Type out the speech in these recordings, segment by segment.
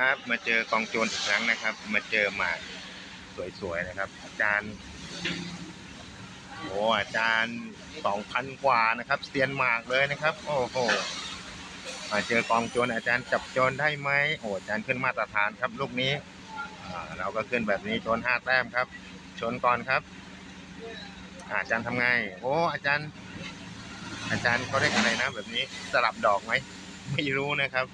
ครับ มาเจอกองโจรอีกครั้งนะครับ มาเจอหมากสวยๆนะครับ อาจารย์โอ้อาจารย์สองพันกว่านะครับเซียนหมากเลยนะครับ โอ้โหมาเจอกองโจรอาจารย์จับโจรได้ไหมโอ้อาจารย์ขึ้นมาตรฐานครับลูกนี้เราก็ขึ้นแบบนี้โจรห้าแต้มครับ ชนก่อนครับ อาจารย์ทำไงโอ้อาจารย์ อาจารย์เขาเรียกอะไรนะ แบบนี้สลับดอกไหมไม่รู้นะครับ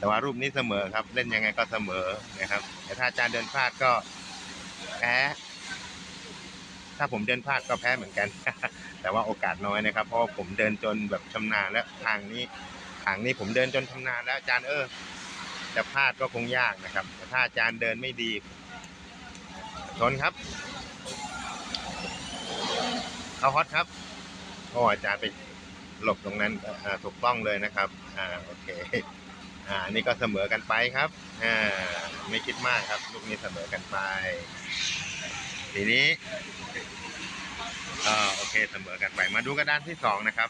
แต่ว่ารูปนี้เสมอครับ เล่นยังไงก็เสมอนะครับแต่ถ้าอาจารย์เดินพลาดก็แพ้ถ้าผมเดินพลาดก็แพ้เหมือนกัน แต่ว่าโอกาสน้อยนะครับ เพราะผมเดินจนแบบชำนาญแล้วทางนี้ทางนี้ผมเดินจนชำนาญแล้วอาจารย์เออจะพลาดก็คงยากนะครับ แต่ถ้าอาจารย์เดินไม่ดีชนครับเอาฮอตครับโอ้อาจารย์ไปหลบตรงนั้นถูกต้องเลยนะครับ อ่าโอเค อ่านี่ก็เสมอกันไปครับอ่าไม่คิดมากครับลูกนี้เสมอกันไป ทีนี้อ่อโอเคเสมอกันไป มาดูกระดานที่สองนะครับ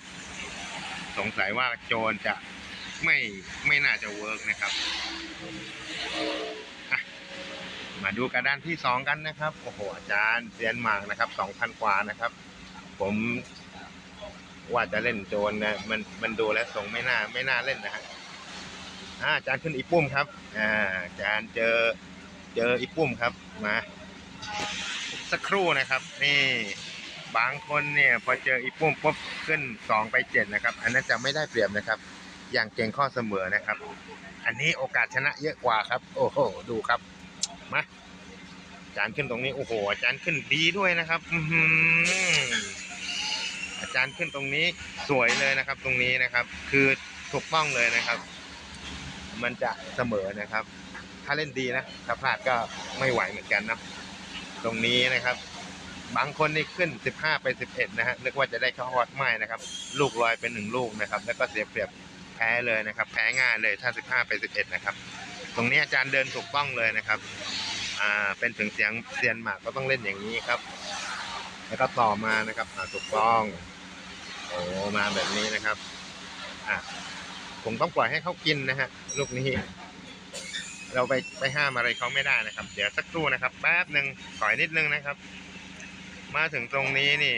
สงสัยว่าโจรจะไม่ไม่น่าจะเวิร์กนะครับมาดูกระดานที่สองกันนะครับโอ้โหอาจารย์เซียนหมากนะครับสองพันกว่านะครับ ผมว่าจะเล่นโจรนะมันมันดูแล้วทรงไม่น่าไม่น่าเล่นนะฮะ อ่าจารย์ขึ้นอีปุ้มครับ อ่าจารย์เจอเจออีปุ้มครับมาสักครู่นะครับ นี่บางคนเนี่ยพอเจออีปุ้มปุ๊บขึ้นสองไปเจ็ดนะครับ อันนั้นจะไม่ได้เปรียบนะครับ อย่างเก่งข้อเสมอนะครับ อันนี้โอกาสชนะเยอะกว่าครับ โอ้โหดูครับมาอาจารย์ขึ้นตรงนี้โอ้โหอาจารย์ขึ้นดีด้วยนะครับอือหืออาจารย์ขึ้นตรงนี้สวยเลยนะครับ ตรงนี้นะครับ คือถูกต้องเลยนะครับ มันจะเสมอนะครับ ถ้าเล่นดีนะถ้าพลาดก็ไม่ไหวเหมือนกันนะตรงนี้นะครับ บางคนนี่ขึ้น 15 ไป 11 นะฮะนึกว่าจะได้เข้าฮอตไม่นะครับ ลูกลอยเป็นหนึ่งลูกนะครับ แล้วก็เสียเปรียบแพ้เลยนะครับ แพ้ง่ายเลยถ้า 15 ไป 11 นะครับ ตรงนี้อาจารย์เดินถูกต้องเลยนะครับอ่าเป็นถึงเสียงเซียนหมากก็ต้องเล่นอย่างนี้ครับ แล้วก็ต่อมานะครับอ่าถูกต้องโอ้มาแบบนี้นะครับอะ ผมต้องปล่อยให้เขากินนะฮะลูกนี้ เราไปไปห้ามอะไรเขาไม่ได้นะครับ เดี๋ยวสักครู่นะครับ แป๊บหนึ่งถอยนิดนึงนะครับ มาถึงตรงนี้นี่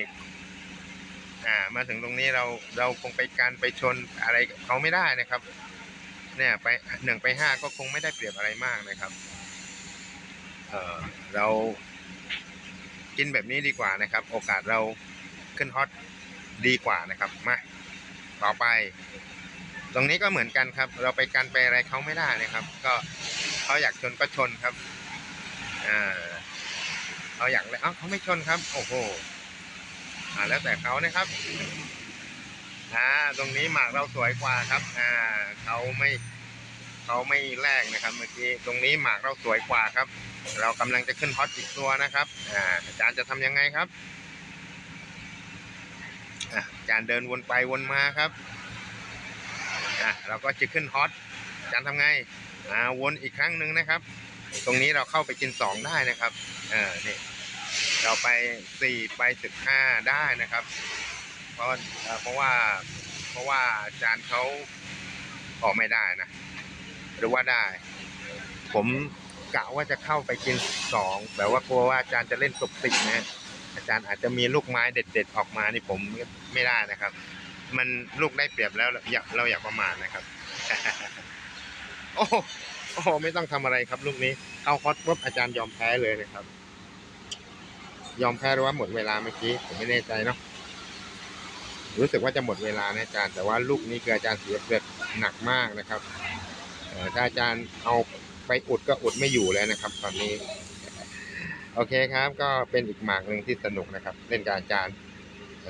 อ่า มาถึงตรงนี้เราเราคงไปการไปชนอะไรเขาไม่ได้นะครับ เนี่ยไปหนึ่งไปห้าก็คงไม่ได้เปรียบอะไรมากนะครับ เออเรากินแบบนี้ดีกว่านะครับ โอกาสเราขึ้นฮอตดีกว่านะครับมาต่อไป ตรงนี้ก็เหมือนกันครับ เราไปกันไปอะไรเขาไม่ได้นะครับ ก็เขาอยากชนก็ชนครับอ่าเขาอยากอะไรเอ้าเขาไม่ชนครับ โอ้โหอ่าแล้วแต่เขานะครับอ่าตรงนี้หมากเราสวยกว่าครับอ่าเขาไม่เขาไม่แลกนะครับเมื่อกี้ตรงนี้หมากเราสวยกว่าครับ เรากำลังจะขึ้นฮอตอีกตัวนะครับอ่าอาจารย์จะทำยังไงครับอ่าอาจารย์เดินวนไปวนมาครับ อะเราก็จะขึ้นฮอตจารย์ทำไงอ่าวนอีกครั้งหนึ่งนะครับ ตรงนี้เราเข้าไปกินสองได้นะครับเออนี่เราไปสี่ไปสิบห้าได้นะครับ เพราะเพราะว่าเพราะว่าจารย์เขาออกไม่ได้นะ หรือว่าได้ ผมกะว่าจะเข้าไปกินสองแต่ว่ากลัวว่าอาจารย์จะเล่นตกติกนะอาจารย์อาจจะมีลูกไม้เด็ด ๆ ออกมานี่ผมไม่ได้นะครับ มันลูกได้เปรียบแล้วอย่าเราอย่าประมาทนะครับ โอ้โหโอ้ไม่ต้องทำอะไรครับ ลูกนี้ เข้าคอสปุ๊บอาจารย์ยอมแพ้เลยนะครับ ยอมแพ้หรือว่าหมดเวลาเมื่อกี้ผมไม่แน่ใจเนาะรู้สึกว่าจะหมดเวลานะอาจารย์ แต่ว่าลูกนี้คืออาจารย์เสียเปรียบหนักมากนะครับถ้าอาจารย์เอาไปอุดก็อุดไม่อยู่แล้วนะครับ ตอนนี้ โอเคครับ ก็เป็นอีกหมากหนึ่งที่สนุกนะครับ เล่นกับอาจารย์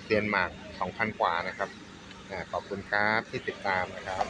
เซียนหมากสองพันกว่านะครับ ขอบคุณครับที่ติดตามนะครับ